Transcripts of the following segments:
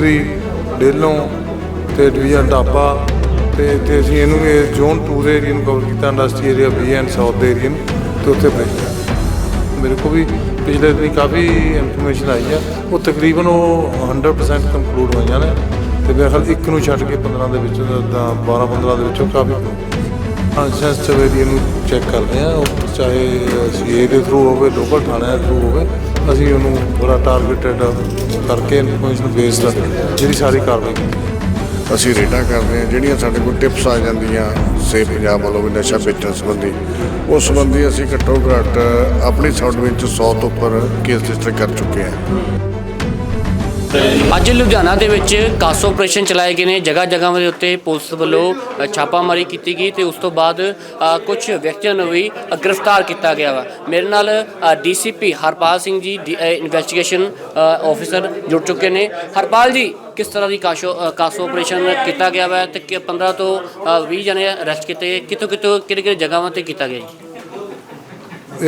ਦੁੱਗਰੀ ਡੇਲੋਂ ਤੇ ਡਿਵੀਜ਼ਨ ਢਾਬਾ ਤੇ ਤੇ ਅਸੀਂ ਇਹਨੂੰ ਇਹ ਜ਼ੋਨ 2 ਦੇ ਏਰੀਆ ਨੂੰ ਕਵਰ ਕੀਤਾ, industry area B and south ਦੇ ਏਰੀਆ ਨੂੰ, ਤੇ ਉੱਥੇ ਭੇਜਿਆ। ਮੇਰੇ ਕੋਲ ਵੀ ਪਿਛਲੇ ਦਿਨੀ ਕਾਫੀ ਇਨਫੋਰਮੇਸ਼ਨ ਆਈ ਆ। ਉਹ ਤਕਰੀਬਨ ਉਹ 100% ਕੰਕਲੂਡ ਹੋਈਆਂ ਨੇ ਤੇ ਮੇਰੇ ਖਿਆਲ ਇੱਕ ਨੂੰ ਛੱਡ ਕੇ 15 ਦੇ ਵਿੱਚੋਂ, ਤਾਂ 12 15 ਦੇ ਵਿੱਚੋਂ ਕਾਫੀ ਸੈਂਸਿਟਿਵ ਏਰੀਆ ਨੂੰ ਚੈੱਕ ਕਰਦੇ ਆ। ਉਹ ਚਾਹੇ ਸੀਏ ਦੇ ਥਰੂ ਹੋਵੇ ਲੋਕਲ ਥਾਣਿਆਂ ਦੇ ਥਰੂ ਹੋਵੇ ਅਸੀਂ ਉਹਨੂੰ ਪੂਰਾ ਟਾਰਗੇਟਡ ਕਰਕੇ ਇਨਫੋਰਮੇਸ਼ਨ ਬੇਸਡ ਜਿਹੜੀ ਸਾਰੀ ਕਾਰਵਾਈ ਕੀਤੀ। ਅਸੀਂ ਰੇਡਾਂ ਕਰਦੇ ਹਾਂ, ਜਿਹੜੀਆਂ ਸਾਡੇ ਕੋਲ ਟਿਪਸ ਆ ਜਾਂਦੀਆਂ ਸੇ ਪੰਜਾਬ ਵੱਲੋਂ ਵੀ ਨਸ਼ਾ ਵੇਚਣ ਸੰਬੰਧੀ, ਉਸ ਸੰਬੰਧੀ ਅਸੀਂ ਘੱਟੋ ਘੱਟ ਆਪਣੀ ਸਾਊਂਡ ਵਿੱਚ 100 ਤੋਂ ਉੱਪਰ ਕੇਸ ਰਜਿਸਟਰ ਕਰ ਚੁੱਕੇ ਹਾਂ। ਅੱਜ ਲੁਧਿਆਣਾ ਦੇ ਵਿੱਚ ਕਾਸ ਆਪਰੇਸ਼ਨ ਚਲਾਏ ਗਏ ਨੇ। ਜਗ੍ਹਾ ਜਗ੍ਹਾਵਾਂ ਦੇ ਉੱਤੇ ਪੁਲਿਸ ਵੱਲੋਂ ਛਾਪਾਮਾਰੀ ਕੀਤੀ ਗਈ ਤੇ ਉਸ ਤੋਂ ਬਾਅਦ ਕੁਝ ਵਿਅਕਤੀਆਂ ਨੂੰ ਵੀ ਗ੍ਰਿਫਤਾਰ ਕੀਤਾ ਗਿਆ ਵਾ। ਮੇਰੇ ਨਾਲ DCP Harpal Singh ji investigation officer ਜੁੜ ਚੁੱਕੇ ਨੇ। ਹਰਪਾਲ ਜੀ ਕਿਸ ਤਰ੍ਹਾਂ ਦੀ ਕਾਸ਼ੋ ਕਾਸੋ ਆਪਰੇਸ਼ਨ ਕੀਤਾ ਗਿਆ ਵਾ ਤੇ ਕਿ 15 ਤੋਂ ਅ, 20 ਜਣੇ ਅਰੈਸਟ ਕੀਤੇ ਗਏ? ਕਿਤੋਂ ਕਿਤੋਂ ਕਿਹੜੇ ਕਿਹੜੇ ਜਗ੍ਹਾਵਾਂ ਤੇ ਕੀਤਾ ਗਿਆ ਜੀ?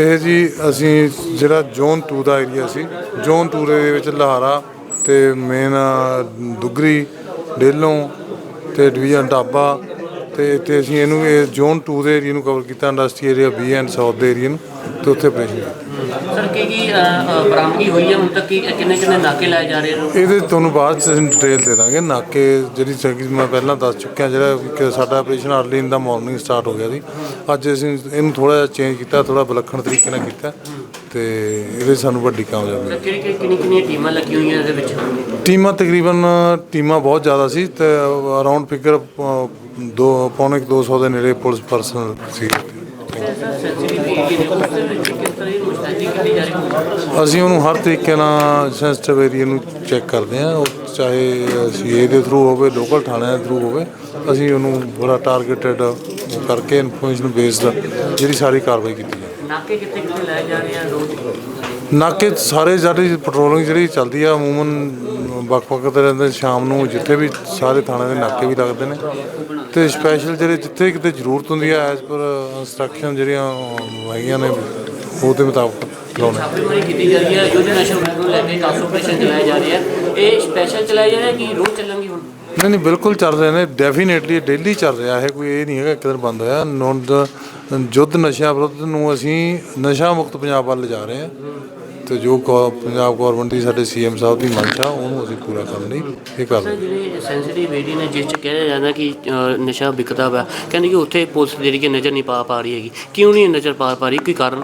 ਇਹ ਜੀ ਅਸੀਂ ਜਿਹੜਾ ਜ਼ੋਨ 2 ਦਾ ਏਰੀਆ ਸੀ ਜ਼ੋਨ 2 ਦੇ ਵਿੱਚ ਲਹਾਰਾ ਤੇ ਮੇਨ ਦੁੱਗਰੀ ਡੇਲੋਂ ਤੇ ਡਿਵੀਜ਼ਨ ਢਾਬਾ ਤੇ ਤੇ ਅਸੀਂ ਇਹਨੂੰ ਇਹ ਜ਼ੋਨ 2 ਦੇ ਏਰੀਆ ਨੂੰ ਕਵਰ ਕੀਤਾ industry area B and south ਦੇ ਏਰੀਆ ਨੂੰ ਤੇ ਉੱਥੇ ਆਪਰੇਸ਼ਨ ਸਰ ਕੀ ਕੀ ਬਰਾਮਦਗੀ ਹੋਈ ਹੈ ਹੁਣ ਤੱਕ? ਕੀ ਕਿੰਨੇ ਕਿੰਨੇ ਨਾਕੇ ਲਾਏ ਜਾ ਰਹੇ ਨੇ? ਇਹਦੇ ਤੁਹਾਨੂੰ ਬਾਅਦ ਚ ਅਸੀਂ ਡਿਟੇਲ ਦੇ ਦਾਂਗੇ। ਨਾਕੇ ਜਿਹੜੀ ਸੈਕਿੰਡ ਮੈਂ ਪਹਿਲਾਂ ਦੱਸ ਚੁੱਕਿਆ ਜਿਹੜਾ ਕਿ ਸਾਡਾ operation early in the morning start ਹੋ ਗਿਆ ਸੀ। ਅੱਜ ਅਸੀਂ ਇਹਨੂੰ ਥੋੜਾ ਜਿਹਾ ਚੇਂਜ ਕੀਤਾ ਥੋੜਾ ਵਿਲੱਖਣ ਤਰੀਕੇ ਨਾਲ ਕੀਤਾ। ਤੇ ਇਹਦੇ ਸਾਨੂੰ ਵੱਡੀ ਕਾਮਯਾਬੀ ਸਰ ਕਿਹੜੀ ਕਿਹੜੀ ਕਿੰਨੀ ਕਿੰਨੀਆਂ ਟੀਮਾਂ ਲੱਗੀਆਂ ਹੋਈਆਂ ਇਹਦੇ ਵਿੱਚ? ਟੀਮਾਂ ਤਕਰੀਬਨ ਟੀਮਾਂ ਬਹੁਤ ਜ਼ਿਆਦਾ ਸੀ ਤੇ ਅਰਾਊਂਡ ਫਿਗਰ ਦੋ ਪੌਣੇ ਕੁ 200 ਦੇ ਨੇੜੇ ਪੁਲਿਸ ਪਰਸਨਲ ਸੀ। ਅਸੀਂ ਉਹਨੂੰ ਹਰ ਤਰੀਕੇ ਨਾਲ ਸੈਂਸਿਟਿਵ ਏਰੀਆ ਨੂੰ ਚੈੱਕ ਕਰਦੇ ਆ ਉਹ ਚਾਹੇ ਸੀਏ ਦੇ ਥਰੂ ਹੋਵੇ ਲੋਕਲ ਥਾਣਿਆਂ ਦੇ ਥਰੂ ਹੋਵੇ ਅਸੀਂ ਉਹਨੂੰ ਬੜਾ ਟਾਰਗੇਟਡ ਕਰਕੇ ਇਨਫੋਰਮੇਸ਼ਨ ਬੇਸਡ ਜਿਹੜੀ ਸਾਰੀ ਕਾਰਵਾਈ ਕੀਤੀ ਨਾਕੇ ਕਿੱਥੇ ਕਿੱਥੇ ਲਾਏ ਜਾ ਰਹੇ ਆ ਰੋਜ਼ ਨਾਕੇ ਸਾਰੇ ਜਿਹੜੀ ਪੈਟਰੋਲਿੰਗ ਜਿਹੜੀ ਚੱਲਦੀ ਆ ਅਮੂਮਨ ਵੱਖ-ਵੱਖ ਤਰ੍ਹਾਂ ਦੇ ਸ਼ਾਮ ਨੂੰ ਜਿੱਥੇ ਵੀ ਸਾਰੇ ਥਾਣੇ ਦੇ ਨਾਕੇ ਵੀ ਲੱਗਦੇ ਨੇ। ਤੇ ਸਪੈਸ਼ਲ ਜਿਹੜੇ ਜਿੱਥੇ ਕਿਤੇ ਜ਼ਰੂਰਤ ਹੁੰਦੀ ਆ ਐਸ ਪਰ ਇਨਸਟਰਕਸ਼ਨ ਜਿਹੜੀਆਂ ਹੈਗੀਆਂ ਨੇ ਉਹਦੇ ਮੁਤਾਬਕ ਲਾਉਣੇ ਛਾਪੇਮਾਰੀ ਕੀਤੀ ਜਾ ਰਹੀ ਹੈ ਨਸ਼ਾ ਵਿਰੋਧ ਨੂੰ ਲੈ ਕੇ ਕਾਸ ਆਪਰੇਸ਼ਨ ਚਲਾਏ ਜਾ ਰਹੇ। ਆ ਇਹ ਸਪੈਸ਼ਲ ਚਲਾਏ ਜਾ ਰਹੇ ਆ ਕਿ ਰੋਜ਼ ਚੱਲਣਗੇ ਹੁਣ? ਨਹੀਂ ਨਹੀਂ ਬਿਲਕੁਲ ਚੱਲ ਰਹੇ ਨੇ ਡੈਫੀਨੇਟਲੀ ਡੇਲੀ ਚੱਲ ਰਿਹਾ ਹੈ ਕੋਈ ਇਹ ਨਹੀਂ ਹੈਗਾ ਇੱਕ ਦਿਨ ਬੰਦ ਹੋਇਆ। ਨੋਨ ਜੁੱਧ ਨਸ਼ਾ ਵਿਰੁੱਧ ਨੂੰ ਅਸੀਂ ਨਸ਼ਾ ਮੁਕਤ ਪੰਜਾਬ ਵੱਲ ਲਿਜਾ ਰਹੇ ਹਾਂ। ਤੇ ਜੋ ਪੰਜਾਬ ਗਵਰਨਮੈਂਟ ਦੀ ਸਾਡੇ ਸੀਐਮ ਸਾਹਿਬ ਦੀ ਮੰਸ਼ਾ ਉਹਨੂੰ ਅਸੀਂ ਪੂਰਾ ਕਰਨ ਲਈ ਇਹ ਕਰ ਰਹੇ ਹਾਂ। ਜਿਹੜੇ ਸੈਂਸਿਟਿਵ ਏਰੀਆ ਨੇ ਜਿਸ ਚ ਕਿਹਾ ਜਾਂਦਾ ਕਿ ਅ, ਨਸ਼ਾ ਵਿਕਦਾ ਵਾ ਕਹਿੰਦੇ ਕਿ ਉੱਥੇ ਪੁਲਿਸ ਜਿਹੜੀ ਕਿ ਨਜ਼ਰ ਨਹੀਂ ਪਾ ਪਾ ਰਹੀ ਹੈਗੀ। ਕਿਉਂ ਨਹੀਂ ਨਜ਼ਰ ਪਾ ਪਾ ਰਹੀ? ਕੋਈ ਕਾਰਨ?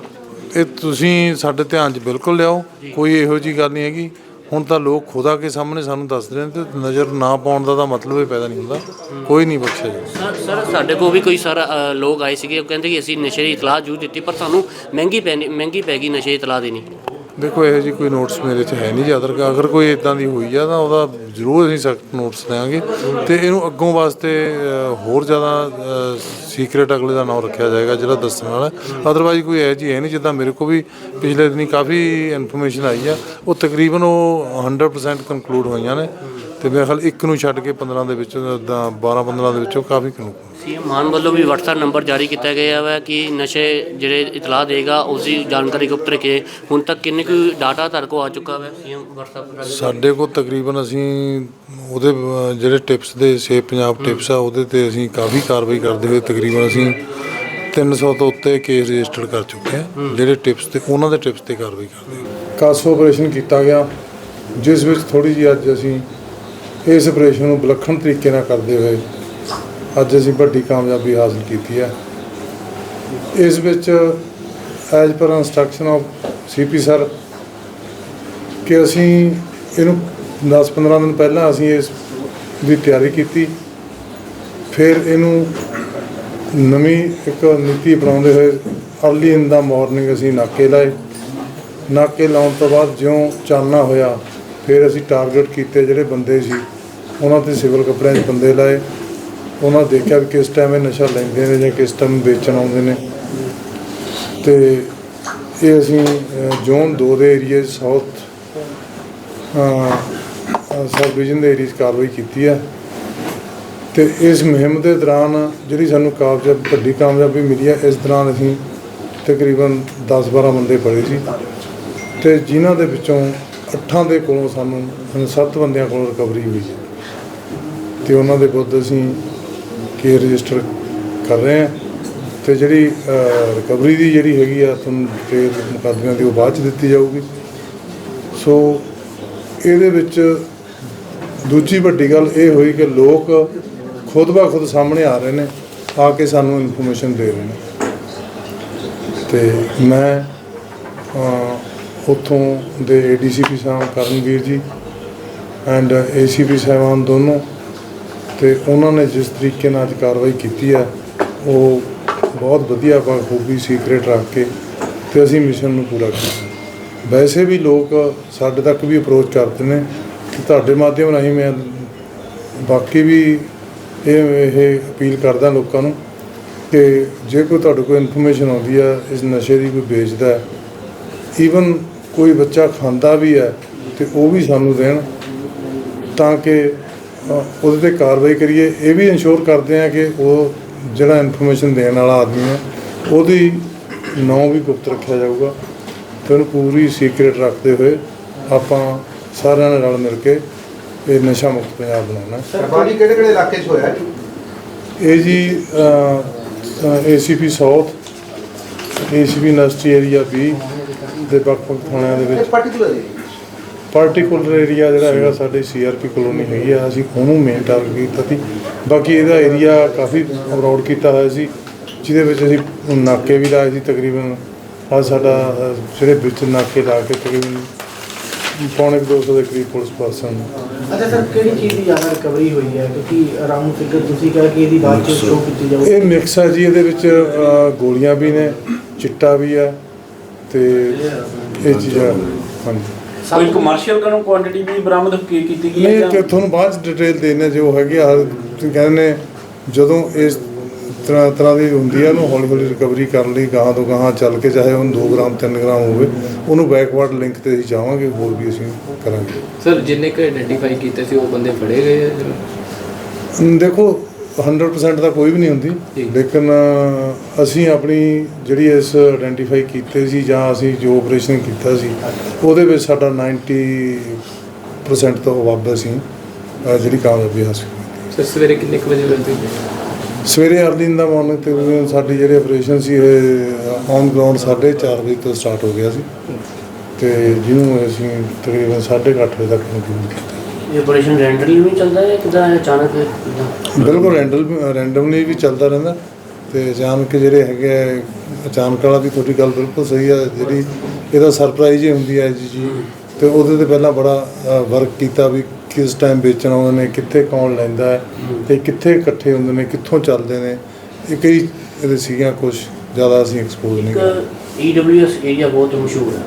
ਇਹ ਤੁਸੀਂ ਸਾਡੇ ਧਿਆਨ 'ਚ ਬਿਲਕੁਲ ਲਿਆਓ। ਕੋਈ ਇਹੋ ਜੀ ਗੱਲ ਨਹੀਂ ਹੈਗੀ। ਹੁਣ ਤਾਂ ਲੋਕ ਖੁਦਾ ਕੇ ਸਾਹਮਣੇ ਸਾਨੂੰ ਦੱਸਦੇ ਨੇ ਤੇ ਨਜ਼ਰ ਨਾ ਪਾਉਣ ਦਾ ਤਾਂ ਮਤਲਬ ਹੀ ਪੈਦਾ ਨਹੀਂ ਹੁੰਦਾ। ਕੋਈ ਨਹੀਂ ਬਖਸ਼ਿਆ ਜੀ ਸਰ ਸਰ ਸਾਡੇ ਕੋਲ ਵੀ ਕੋਈ ਸਾਰਾ ਅ, ਲੋਕ ਆਏ ਸੀਗੇ ਉਹ ਕਹਿੰਦੇ ਕਿ ਅਸੀਂ ਨਸ਼ੇ ਦੀ ਇਤਲਾਹ ਜ਼ਰੂਰ ਦਿੱਤੀ ਪਰ ਸਾਨੂੰ ਮਹਿੰਗੀ ਪੈਣੀ ਮਹਿੰਗੀ ਪੈ ਗਈ ਨਸ਼ੇ ਦੀ ਇਤਲਾਹ ਦੇਣੀ। ਦੇਖੋ, ਇਹੋ ਜੀ ਕੋਈ ਨੋਟਸ ਮੇਰੇ 'ਚ ਹੈ ਨਹੀਂ ਜੀ ਅਦਰ ਅਗਰ ਕੋਈ ਇਦਾਂ ਦੀ ਹੋਈ ਆ, ਤਾਂ ਉਹਦਾ ਜ਼ਰੂਰ ਅਸੀਂ ਸਖਤ ਨੋਟਸ ਦੇਵਾਂਗੇ। ਤੇ ਇਹਨੂੰ ਅੱਗੋਂ ਵਾਸਤੇ ਹੋਰ ਜ਼ਿਆਦਾ ਸੀਕ੍ਰੇਟ ਅਗਲੇ ਦਾ ਨਾਮ ਰੱਖਿਆ ਜਾਏਗਾ ਜਿਹੜਾ ਦੱਸਣ ਵਾਲਾ। ਅਦਰਵਾਈਜ਼ ਕੋਈ ਇਹੋ ਜੀ ਹੈ ਨਹੀਂ ਜਿੱਦਾਂ ਮੇਰੇ ਕੋਲ ਵੀ ਪਿਛਲੇ ਦਿਨੀ ਕਾਫੀ ਇਨਫੋਰਮੇਸ਼ਨ ਆਈ ਆ। ਉਹ ਤਕਰੀਬਨ ਉਹ 100% ਕੰਕਲੂਡ ਹੋਈਆਂ ਨੇ। ਤੇ ਮੇਰੇ ਖਿਆਲ ਇੱਕ ਨੂੰ ਛੱਡ ਕੇ 15 ਦੇ ਵਿੱਚੋਂ ਤਾਂ 12 15 ਦੇ ਵਿੱਚੋਂ ਕਾਫੀ conclude ਸੀਐਮ ਮਾਨ ਵੱਲੋਂ ਵੀ WhatsApp ਨੰਬਰ ਜਾਰੀ ਕੀਤਾ ਗਿਆ ਹੈ ਕਿ ਨਸ਼ੇ ਜਿਹੜੇ ਇਤਲਾਹ ਦੇਗਾ ਉਸ ਦੀ ਜਾਣਕਾਰੀ ਗੁਪਤ ਰੱਖੇ। ਹੁਣ ਤੱਕ ਕਿੰਨੇ ਕੁ ਡਾਟਾ ਤੁਹਾਡੇ ਕੋਲ ਆ ਚੁੱਕਾ ਹੈ ਸੀਐਮ WhatsApp ਰਾਹੀਂ? ਸਾਡੇ ਕੋਲ ਤਕਰੀਬਨ ਅਸੀਂ ਉਹਦੇ ਅਹ, ਜਿਹੜੇ ਟਿਪਸ ਦੇ ਸੇਫ ਪੰਜਾਬ ਟਿਪਸ ਆ ਉਹਦੇ ਤੇ ਅਸੀਂ ਕਾਫੀ ਕਾਰਵਾਈ ਕਰਦੇ ਹੋਏ ਤਕਰੀਬਨ ਅਸੀਂ 300 ਤੋਂ ਉੱਤੇ ਕੇਸ ਰਜਿਸਟਰ ਕਰ ਚੁੱਕੇ ਹਾਂ। ਜਿਹੜੇ ਟਿਪਸ ਤੇ ਉਹਨਾਂ ਦੇ ਟਿਪਸ ਤੇ ਕਾਰਵਾਈ ਕਰਦੇ ਹਾਂ ਕਾਸੋ ਆਪਰੇਸ਼ਨ ਕੀਤਾ ਗਿਆ ਜਿਸ ਵਿੱਚ ਥੋੜੀ ਜਿਹੀ ਅੱਜ ਅਸੀਂ ਇਸ ਆਪਰੇਸ਼ਨ ਨੂੰ ਵਿਲੱਖਣ ਤਰੀਕੇ ਨਾਲ ਕਰਦੇ ਹੋਏ ਅੱਜ ਅਸੀਂ ਵੱਡੀ ਕਾਮਯਾਬੀ ਹਾਸਲ ਕੀਤੀ ਹੈ। ਇਸ ਵਿੱਚ as per instruction of CP sir ਕਿ ਅਸੀਂ ਇਹਨੂੰ 10-15 ਦਿਨ ਪਹਿਲਾਂ ਅਸੀਂ ਇਸ ਦੀ ਤਿਆਰੀ ਕੀਤੀ। ਫਿਰ ਇਹਨੂੰ ਨਵੀਂ ਇੱਕ ਨੀਤੀ ਅਪਣਾਉਂਦੇ ਹੋਏ ਅਰਲੀ ਇਨ ਦਾ ਮਾਰਨਿੰਗ ਅਸੀਂ ਨਾਕੇ ਲਾਏ। ਨਾਕੇ ਲਾਉਣ ਤੋਂ ਬਾਅਦ ਜਿਉਂ ਚਾਨਣਾ ਹੋਇਆ, ਫਿਰ ਅਸੀਂ ਟਾਰਗੇਟ ਕੀਤੇ ਜਿਹੜੇ ਬੰਦੇ ਸੀ, ਉਹਨਾਂ ਤੇ ਸਿਵਲ ਕੱਪੜਿਆਂ 'ਚ ਬੰਦੇ ਲਾਏ। ਉਹਨਾਂ ਦੇਖਿਆ ਵੀ ਕਿਸ ਟਾਈਮ ਇਹ ਨਸ਼ਾ ਲੈਂਦੇ ਨੇ ਜਾਂ ਕਿਸ ਟਾਈਮ ਵੇਚਣ ਆਉਂਦੇ ਨੇ। ਤੇ ਇਹ ਅਸੀਂ ਜ਼ੋਨ 2 ਦੇ ਏਰੀਏ ਸਾਊਥ ਸਬ ਡਿਵੀਜ਼ਨ ਦੇ ਏਰੀਏ 'ਚ ਕਾਰਵਾਈ ਕੀਤੀ ਹੈ। ਤੇ ਇਸ ਮੁਹਿੰਮ ਦੇ ਦੌਰਾਨ ਜਿਹੜੀ ਸਾਨੂੰ ਕਾਮਯਾਬ, ਵੱਡੀ ਕਾਮਯਾਬੀ ਮਿਲੀ ਹੈ, ਇਸ ਦੌਰਾਨ ਅਸੀਂ ਤਕਰੀਬਨ 10-12 ਬੰਦੇ ਫੜੇ ਸੀ। ਤੇ ਜਿਨ੍ਹਾਂ ਦੇ ਵਿੱਚੋਂ ਅੱਠਾਂ ਦੇ ਕੋਲੋਂ ਸਾਨੂੰ ਹੁਣ ਸੱਤ ਬੰਦਿਆਂ ਕੋਲੋਂ ਰਿਕਵਰੀ ਹੋਈ ਹੈ। ਤੇ ਉਹਨਾਂ ਦੇ ਵਿਰੁੱਧ ਅਸੀਂ ਕੇਸ ਰਜਿਸਟਰ ਕਰ ਰਹੇ ਹਾਂ ਤੇ ਜਿਹੜੀ ਰਿਕਵਰੀ ਦੀ ਜਿਹੜੀ ਹੈਗੀ ਆ ਤੁਹਾਨੂੰ ਡਿਟੇਲ ਮੁਕੱਦਮਿਆਂ ਦੀ ਉਹ ਬਾਅਦ ਚ ਦਿੱਤੀ ਜਾਊਗੀ। ਸੋ ਇਹਦੇ ਵਿੱਚ ਦੂਜੀ ਵੱਡੀ ਗੱਲ ਇਹ ਹੋਈ ਕਿ ਲੋਕ ਖੁਦ ਬਾ ਖੁਦ ਸਾਹਮਣੇ ਆ ਰਹੇ ਨੇ ਆ ਕੇ ਸਾਨੂੰ ਇਨਫੋਰਮੇਸ਼ਨ ਦੇ ਰਹੇ ਨੇ। ਤੇ ਮੈਂ ਅਹ, ਉੱਥੋਂ ਦੇ ਏਡੀਸੀਪੀ ਸਾਹਿਬ ਕਰਨਵੀਰ ਜੀ ਐਂਡ ਏਸੀਪੀ ਸਾਹਿਬਾਨ ਦੋਨੋਂ ਤੇ ਉਹਨਾਂ ਨੇ ਜਿਸ ਤਰੀਕੇ ਨਾਲ ਅੱਜ ਕਾਰਵਾਈ ਕੀਤੀ ਹੈ, ਉਹ ਬਹੁਤ ਵਧੀਆ ਬਖੂਬੀ ਸੀਕ੍ਰੇਟ ਰੱਖ ਕੇ ਤੇ ਅਸੀਂ ਮਿਸ਼ਨ ਨੂੰ ਪੂਰਾ ਕੀਤਾ। ਵੈਸੇ ਵੀ ਲੋਕ ਸਾਡੇ ਤੱਕ ਵੀ ਅਪਰੋਚ ਕਰਦੇ ਨੇ ਕਿ ਤੁਹਾਡੇ ਮਾਧਿਅਮ ਰਾਹੀਂ ਮੈਂ ਬਾਕੀ ਵੀ ਇਹ ਇਹ ਅਪੀਲ ਕਰਦਾ ਲੋਕਾਂ ਨੂੰ ਕਿ ਜੇ ਕੋਈ ਤੁਹਾਡੇ ਕੋਲ ਇਨਫੋਰਮੇਸ਼ਨ ਆਉਂਦੀ ਹੈ, ਇਸ ਨਸ਼ੇ ਦੀ ਕੋਈ ਵੇਚਦਾ ਈਵਨ ਕੋਈ ਬੱਚਾ ਖਾਂਦਾ ਵੀ ਹੈ ਤੇ ਉਹ ਵੀ ਸਾਨੂੰ ਦੇਣ ਤਾਂ ਕਿ ਉਹਦੇ ਤੇ ਕਾਰਵਾਈ ਕਰੀਏ। ਇਹ ਵੀ ਇਨਸ਼ੋਰ ਕਰਦੇ ਆ ਕਿ ਉਹ ਜਿਹੜਾ ਇਨਫੋਰਮੇਸ਼ਨ ਦੇਣ ਵਾਲਾ ਆਦਮੀ ਹੈ ਉਹਦੀ ਨਾਂ ਵੀ ਗੁਪਤ ਰੱਖਿਆ ਜਾਊਗਾ ਤੇ ਉਹਨੂੰ ਪੂਰੀ ਸੀਕ੍ਰੇਟ ਰੱਖਦੇ ਹੋਏ ਆਪਾਂ ਸਾਰਿਆਂ ਨੇ ਰਲ ਮਿਲ ਕੇ ਇਹ ਨਸ਼ਾ ਮੁਕਤ ਪੰਜਾਬ ਬਣਾਉਣਾ ਹੈ। ਸਰਕਾਰੀ ਕਿਹੜੇ ਕਿਹੜੇ ਇਲਾਕੇ 'ਚ ਹੋਇਆ ਇਹ ਜੀ ACP south ACP industry area ਵੀ ਦੇ ਵੱਖ-ਵੱਖ ਥਾਣਿਆਂ ਦੇ ਵਿੱਚ। ਪਾਰਟਿਕੂਲਰ ਪਾਰਟਿਕੂਲਰ ਏਰੀਆ ਜਿਹੜਾ ਹੈਗਾ ਸਾਡੇ ਸੀਆਰਪੀ ਕਲੋਨੀ ਹੈਗੀ ਆ ਅਸੀਂ ਉਹਨੂੰ ਮੇਨ ਟਾਰਗੇਟ ਕੀਤਾ ਸੀ। ਬਾਕੀ ਇਹਦਾ ਏਰੀਆ ਕਾਫੀ ਅਬਰੋਡ ਕੀਤਾ ਹੋਇਆ ਸੀ ਜਿਹਦੇ ਵਿੱਚ ਅਸੀਂ ਨਾਕੇ ਵੀ ਲਾਏ ਸੀ ਤਕਰੀਬਨ। ਆ ਸਾਡਾ ਜਿਹੜੇ ਵਿੱਚ ਨਾਕੇ ਲਾ ਕੇ ਤਕਰੀਬਨ ਪੌਣੇ ਕੁ 200 ਦੇ ਕਰੀਬ ਪੁਲਿਸ ਪਰਸਨ ਅੱਛਾ ਸਰ ਕਿਹੜੀ ਚੀਜ਼ ਦੀ ਜ਼ਿਆਦਾ ਰਿਕਵਰੀ ਹੋਈ ਹੈ? ਕਿਉਂਕਿ ਰਾਊਂਡ ਫਿਗਰ ਤੁਸੀਂ ਕਿਹਾ ਕਿ ਇਹਦੀ ਬਾਅਦ ਚ ਸ਼ੋਅ ਕੀਤੀ ਜਾਊਗੀ। ਇਹ ਮਿਕਸ ਹੈ ਜੀ ਇਹਦੇ ਵਿੱਚ ਗੋਲੀਆਂ ਵੀ ਨੇ ਚਿੱਟਾ ਵੀ ਹੈ ਤੇ ਇਹ ਚੀਜ਼ਾਂ ਹਾਂਜੀ। ਕੋਈ ਕਮਰਸ਼ੀਅਲ ਕਰਨ ਕੁਆਂਟੀਟੀ ਵੀ ਬਰਾਮਦ ਕੀ- ਕੀਤੀ ਗਈ ਹੈ ਨਹੀਂ ਤੁਹਾਨੂੰ ਬਾਅਦ ਚ ਡਿਟੇਲ ਦੇਣੇ ਜੋ ਹੈਗੇ ਆ ਤੁਸੀਂ ਕਹਿੰਦੇ ਨੇ ਜਦੋਂ ਇਸ ਤਰ੍ਹਾਂ ਤਰ੍ਹਾਂ ਦੀ ਹੁੰਦੀ ਆ ਉਹਨੂੰ ਹੌਲੀ ਹੌਲੀ ਰਿਕਵਰੀ ਕਰਨ ਲਈ ਗਾਹਾਂ ਤੋਂ ਗਾਹਾਂ ਚੱਲ ਕੇ ਚਾਹੇ ਉਹਨੂੰ 2 ਗ੍ਰਾਮ 3 ਗ੍ਰਾਮ ਹੋਵੇ ਉਹਨੂੰ ਬੈਕਵਰਡ ਲਿੰਕ ਤੇ ਅਸੀਂ ਜਾਵਾਂਗੇ ਹੋਰ ਵੀ ਅਸੀਂ ਕਰਾਂਗੇ। ਸਰ ਜਿੰਨੇ ਕੁ ਆਇਡੈਂਟੀਫਾਈ ਕੀਤੇ ਸੀ ਉਹ ਬੰਦੇ ਫੜੇ ਗਏ ਆ ਦੇਖੋ 100% ਤਾਂ ਕੋਈ ਵੀ ਨਹੀਂ ਹੁੰਦੀ। ਲੇਕਿਨ ਅਸੀਂ ਆਪਣੀ ਜਿਹੜੀ ਇਸ ਆਇਡੈਂਟੀਫਾਈ ਕੀਤੇ ਸੀ ਜਾਂ ਅਸੀਂ ਜੋ ਆਪਰੇਸ਼ਨ ਕੀਤਾ ਸੀ ਉਹਦੇ ਵਿੱਚ ਸਾਡਾ 90% ਤੋਂ ਵੱਧ ਅਸੀਂ ਅ, ਜਿਹੜੀ ਕਾਮਯਾਬੀ ਹਾਸਲ ਸਰ ਸਵੇਰੇ ਕਿੰਨੇ ਵਜੇ ਮਿਲਦੀ ਸਵੇਰੇ ਅਰਲੀ ਇਨ ਦਾ ਮਾਰਨਿੰਗ ਤਕਰੀਬਨ ਸਾਡੀ ਜਿਹੜੀ ਆਪਰੇਸ਼ਨ ਸੀ ਇਹ ਔਨ ਗਰਾਊਂਡ 4:30 ਵਜੇ ਤੋਂ ਸਟਾਰਟ ਹੋ ਗਿਆ ਸੀ। ਤੇ ਜਿਹਨੂੰ ਅਸੀਂ ਤਕਰੀਬਨ 8:30 ਵਜੇ ਤੱਕ ਕੰਕਲੂਡ ਕੀਤਾ। ਇਹ ਆਪਰੇਸ਼ਨ ਰੈਂਡਮਲੀ ਵੀ ਚੱਲਦਾ ਹੈ ਕਿਦਾਂ ਅਚਾਨਕ ਕਿੱਦਾਂ? ਬਿਲਕੁਲ ਰੈਂਡਮਲੀ ਵੀ ਚੱਲਦਾ ਰਹਿੰਦਾ ਤੇ ਅਚਾਨਕ ਜਿਹੜੇ ਹੈਗੇ ਆ, ਅਚਾਨਕ ਵਾਲਾ ਵੀ ਤੁਹਾਡੀ ਗੱਲ ਬਿਲਕੁਲ ਸਹੀ ਹੈ ਜਿਹੜੀ ਇਹਦਾ ਸਰਪ੍ਰਾਈਜ਼ ਹੀ ਹੁੰਦੀ ਹੈ ਜੀ ਜੀ। ਤੇ ਉਹਦੇ ਤੇ ਪਹਿਲਾਂ ਬੜਾ ਵਰਕ ਕੀਤਾ ਵੀ ਕਿਸ ਟਾਈਮ ਵੇਚਣਾ ਉਹਨਾਂ ਨੇ ਕਿੱਥੇ ਕੌਣ ਲੈਂਦਾ ਹੈ ਤੇ ਕਿੱਥੇ ਇਕੱਠੇ ਹੁੰਦੇ ਨੇ ਕਿੱਥੋਂ ਚੱਲਦੇ ਨੇ ਇਹ ਕਈ ਇਹਦੇ ਸੀਗੀਆਂ ਕੁਝ ਜ਼ਿਆਦਾ ਅਸੀਂ ਐਕਸਪੋਜ਼ ਨਹੀਂ ਇੱਕ ਈਡਬਲਯੂਐਸ ਏਰੀਆ ਬਹੁਤ ਮਸ਼ਹੂਰ ਹੈ।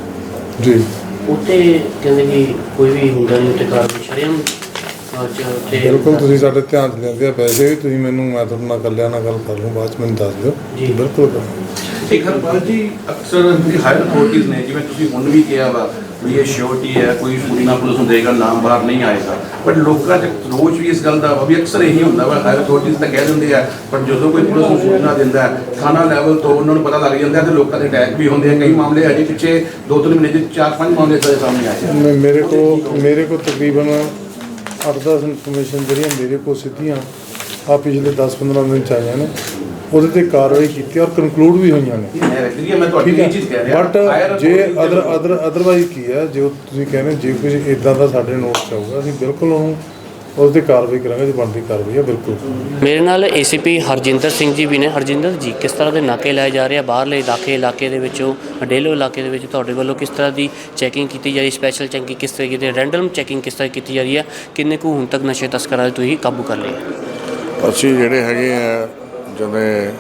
ਜੀ। ਉੱਥੇ ਕਹਿੰਦੇ ਕਿ ਕੋਈ ਵੀ ਹੁੰਦਾ ਨਹੀਂ ਉੱਥੇ ਕਾਰਵਾਈ ਅੱਜ ਉੱਥੇ ਬਿਲਕੁਲ ਤੁਸੀਂ ਸਾਡੇ ਧਿਆਨ 'ਚ ਲੈਂਦੇ ਆ ਵੈਸੇ ਵੀ ਤੁਸੀਂ ਮੈਨੂੰ ਮੈਂ ਤੁਹਾਡੇ ਨਾਲ ਇਕੱਲਿਆਂ ਨਾਲ ਗੱਲ ਕਰ ਲੂੰ ਬਾਅਦ 'ਚ ਮੈਨੂੰ ਦੱਸ ਦਿਓ ਜੀ। ਬਿਲਕੁਲ ਕਰਾਂਗੇ। ਇੱਕ ਹਰਪਾਲ ਜੀ ਅਕਸਰ ਜਿਹੜੀ ਹਾਇਰ ਅਥਾਰਟੀਜ਼ ਨੇ ਜਿਵੇਂ ਤੁਸੀਂ ਹੁਣ ਵੀ ਕਿਹਾ ਵਾ ਵੀ ਇਹ ਸ਼ੋਰਟੀ ਹੈ, ਕੋਈ ਸੂਚਨਾ ਪੁਲਿਸ ਨੂੰ ਦੇਗਾ ਨਾਮ ਬਾਹਰ ਨਹੀਂ ਆਏਗਾ। ਬਟ ਲੋਕਾਂ ਦੇ ਰੋਜ਼ ਵੀ ਇਸ ਗੱਲ ਦਾ ਵਾ ਵੀ ਅਕਸਰ ਇਹੀ ਹੁੰਦਾ ਵਾ ਹਾਇਰ ਅਥਾਰਟੀਜ਼ ਤਾਂ ਕਹਿ ਦਿੰਦੇ ਆ, ਪਰ ਜਦੋਂ ਕੋਈ ਪੁਲਿਸ ਨੂੰ ਸੂਚਨਾ ਦਿੰਦਾ ਥਾਣਾ ਲੈਵਲ ਤੋਂ ਉਹਨਾਂ ਨੂੰ ਪਤਾ ਲੱਗ ਜਾਂਦਾ ਹੈ ਤੇ ਲੋਕਾਂ ਦੇ ਅਟੈਕ ਵੀ ਹੁੰਦੇ ਆ। ਕਈ ਮਾਮਲੇ ਅਜੇ ਪਿੱਛੇ ਦੋ ਤਿੰਨ ਮਹੀਨੇ ਦੇ, ਚਾਰ ਪੰਜ ਮਾਮਲੇ ਸਾਡੇ ਸਾਹਮਣੇ ਆਏ ਮੇਰੇ ਕੋ ਮੇਰੇ ਕੋ ਤਕਰੀਬਨ 8-10 ਇਨਫੋਰਮੇਸ਼ਨ ਜਿਹੜੀਆਂ ਮੇਰੇ ਕੋ ਸਿੱਧੀਆਂ ਆ ਪਿਛਲੇ 10-15 ਦਿਨ ਚ ਆਈਆਂ ਨੇ। ਉਹਦੇ ਤੇ ਕਾਰਵਾਈ ਕੀਤੀ ਔਰ ਕਨਕਲੂਡ ਵੀ ਹੋਈਆਂ ਨੇ। ਬਟ ਜੇ ਅਦਰ ਅਦਰ ਅਦਰਵਾਈਜ਼ ਕੀ ਹੈ? ਜੋ ਤੁਸੀਂ ਕਹਿੰਦੇ ਜੇ ਕੁਝ ਇਦਾਂ ਦਾ ਸਾਡੇ ਨੋਟ ਚ ਆਊਗਾ ਅਸੀਂ ਬਿਲਕੁਲ ਉਹਨੂੰ ਉਸ ਤੇ ਕਾਰਵਾਈ ਕਰਾਂਗੇ ਜੇ ਬਣਦੀ ਕਾਰਵਾਈ ਹੈ ਬਿਲਕੁਲ। ਮੇਰੇ ਨਾਲ ਏਸੀਪੀ ਹਰਜਿੰਦਰ ਸਿੰਘ ਜੀ ਵੀ ਨੇ। ਹਰਜਿੰਦਰ ਜੀ ਕਿਸ ਤਰ੍ਹਾਂ ਦੇ ਨਾਕੇ ਲਾਏ ਜਾ ਰਹੇ ਆ? ਬਾਹਰਲੇ ਇਲਾਕੇ ਇਲਾਕੇ ਦੇ ਵਿੱਚੋਂ ਡੇਲੋ ਇਲਾਕੇ ਦੇ ਵਿੱਚ ਤੁਹਾਡੇ ਵੱਲੋਂ ਕਿਸ ਤਰ੍ਹਾਂ ਦੀ ਚੈਕਿੰਗ ਕੀਤੀ ਜਾ ਰਹੀ? ਸਪੈਸ਼ਲ ਚੈਕਿੰਗ ਕਿਸ ਤਰੀਕੇ ਦੀ ਰੈਂਡਮ ਚੈਕਿੰਗ ਕਿਸ ਤਰ੍ਹਾਂ ਕੀਤੀ ਜਾ ਰਹੀ ਹੈ? ਕਿੰਨੇ ਕੁ ਹੁਣ ਤੱਕ ਨਸ਼ੇ ਤਸਕਰਾਂ ਦੇ ਤੁਸੀਂ ਕਾਬੂ ਕਰ ਲਏ? ਅਸੀਂ ਜਿਹੜੇ ਹੈਗੇ ਆ ਜਿਵੇਂ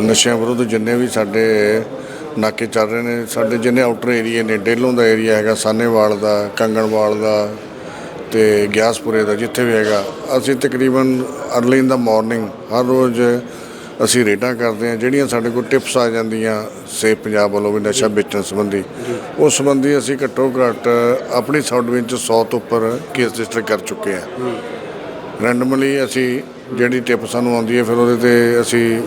ਨਸ਼ਿਆਂ ਵਿਰੁੱਧ ਜਿੰਨੇ ਵੀ ਸਾਡੇ ਨਾਕੇ ਚੱਲ ਰਹੇ ਨੇ, ਸਾਡੇ ਜਿੰਨੇ ਆਊਟਰ ਏਰੀਏ ਨੇ, ਡੇਲੋਂ ਦਾ ਏਰੀਆ ਹੈਗਾ, ਸਾਨੇਵਾਲ ਦਾ, ਕੰਗਣਵਾਲ ਦਾ ਤੇ ਗਿਆਸਪੁਰੇ ਦਾ, ਜਿੱਥੇ ਵੀ ਹੈਗਾ, ਅਸੀਂ ਤਕਰੀਬਨ ਅਰਲੀ ਇਨ ਦਾ ਮਾਰਨਿੰਗ ਹਰ ਰੋਜ਼ ਅਸੀਂ ਰੇਡਾਂ ਕਰਦੇ ਹਾਂ, ਜਿਹੜੀਆਂ ਸਾਡੇ ਕੋਲ ਟਿਪਸ ਆ ਜਾਂਦੀਆਂ ਸੇਫ ਪੰਜਾਬ ਵੱਲੋਂ ਵੀ ਨਸ਼ਾ ਵੇਚਣ ਸੰਬੰਧੀ। ਉਸ ਸੰਬੰਧੀ ਅਸੀਂ ਘੱਟੋ ਘੱਟ ਆਪਣੀ ਸਾਊਥ ਵਿੱਚ 100 ਤੋਂ ਉੱਪਰ ਕੇਸ ਰਜਿਸਟਰ ਕਰ ਚੁੱਕੇ ਹਾਂ। ਰੈਂਡਮਲੀ ਅਸੀਂ ਜਿਹੜੀ ਟਿਪ ਸਾਨੂੰ ਆਉਂਦੀ ਹੈ ਫਿਰ ਉਹਦੇ ਤੇ ਅਸੀਂ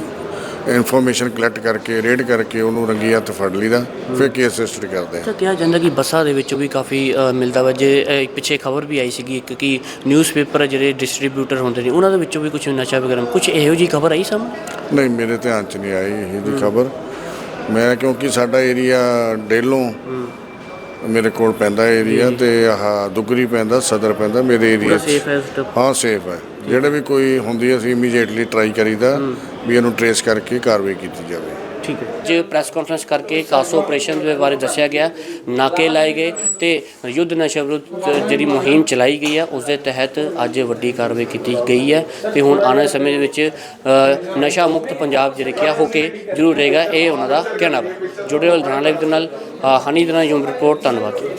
ਇਨਫੋਰਮੇਸ਼ਨ ਕਲੈਕਟ ਕਰਕੇ ਰੇਡ ਕਰਕੇ ਉਹਨੂੰ ਰੰਗੀ ਹੱਥ ਫੜ ਲਈਦਾ ਫਿਰ ਕੇਸ ਰਜਿਸਟਰ ਕਰਦੇ ਆ ਤਾਂ ਕਿਹਾ ਜਾਂਦਾ ਕਿ ਬੱਸਾਂ ਦੇ ਵਿੱਚ ਵੀ ਕਾਫੀ ਅ, ਮਿਲਦਾ ਵਾ। ਜੇ ਅ, ਪਿੱਛੇ ਖਬਰ ਵੀ ਆਈ ਸੀਗੀ ਇੱਕ ਕਿ ਨਿਊਜ਼ਪੇਪਰ ਜਿਹੜੇ ਡਿਸਟ੍ਰੀਬਿਊਟਰ ਹੁੰਦੇ ਨੇ ਉਹਨਾਂ ਦੇ ਵਿੱਚੋਂ ਵੀ ਕੁਝ ਨਸ਼ਾ ਵਗੈਰਾ ਕੁਝ ਇਹੋ ਜੀ ਖਬਰ ਆਈ ਸਾਹਮਣੇ? ਨਹੀਂ ਮੇਰੇ ਧਿਆਨ 'ਚ ਨਹੀਂ ਆਈ ਇਹ ਦੀ ਖਬਰ। ਮੈਂ ਕਿਉਂਕਿ ਸਾਡਾ ਏਰੀਆ ਡੇਲੋਂ ਮੇਰੇ ਕੋਲ ਪੈਂਦਾ ਏਰੀਆ ਤੇ ਆਹ ਦੁਗਰੀ ਪੈਂਦਾ ਸਦਰ ਪੈਂਦਾ ਮੇਰੇ ਏਰੀਆ 'ਚ। ਸੇਫ ਹੈ ਹਾਂ ਸੇਫ ਹੈ। ਜਿਹੜੇ ਵੀ ਕੋਈ ਹੁੰਦੀ ਹੈ, ਅਸੀਂ ਇਮੀਡੀਏਟਲੀ ਟਰਾਈ ਕਰੀਦਾ ਵੀ ਇਹਨੂੰ ਟਰੇਸ ਕਰਕੇ ਕਾਰਵਾਈ ਕੀਤੀ ਜਾਵੇ। ਠੀਕ ਹੈ। ਜੇ ਪ੍ਰੈਸ ਕਾਨਫਰੰਸ ਕਰਕੇ ਕਾਸੋ ਆਪਰੇਸ਼ਨ ਦੇ ਬਾਰੇ ਦੱਸਿਆ ਗਿਆ ਨਾਕੇ ਲਾਏ ਗਏ ਤੇ ਯੁੱਧ ਨਸ਼ਾ ਵਿਰੁੱਧ ਜਿਹੜੀ ਮੁਹਿੰਮ ਚਲਾਈ ਗਈ ਹੈ ਉਸ ਦੇ ਤਹਿਤ ਅੱਜ ਵੱਡੀ ਕਾਰਵਾਈ ਕੀਤੀ ਗਈ ਹੈ ਤੇ ਹੁਣ ਆਉਣ ਵਾਲੇ ਸਮੇਂ ਦੇ ਵਿੱਚ ਨਸ਼ਾ ਮੁਕਤ ਪੰਜਾਬ ਜਿਹੜੇ ਕਿਹਾ ਹੋ ਕੇ ਜ਼ਰੂਰ ਰਹੇਗਾ ਇਹ ਉਹਨਾਂ ਦਾ ਕਹਿਣਾ ਹੈ ਜੁੜੇ ਹੋਏ ਧਨਾਲੇ ਦੇ ਨਾਲ ਹਨੀ ਦੇ ਨਾਲ ਯੂਮ ਰਿਪੋਰਟ ਧੰਨਵਾਦ।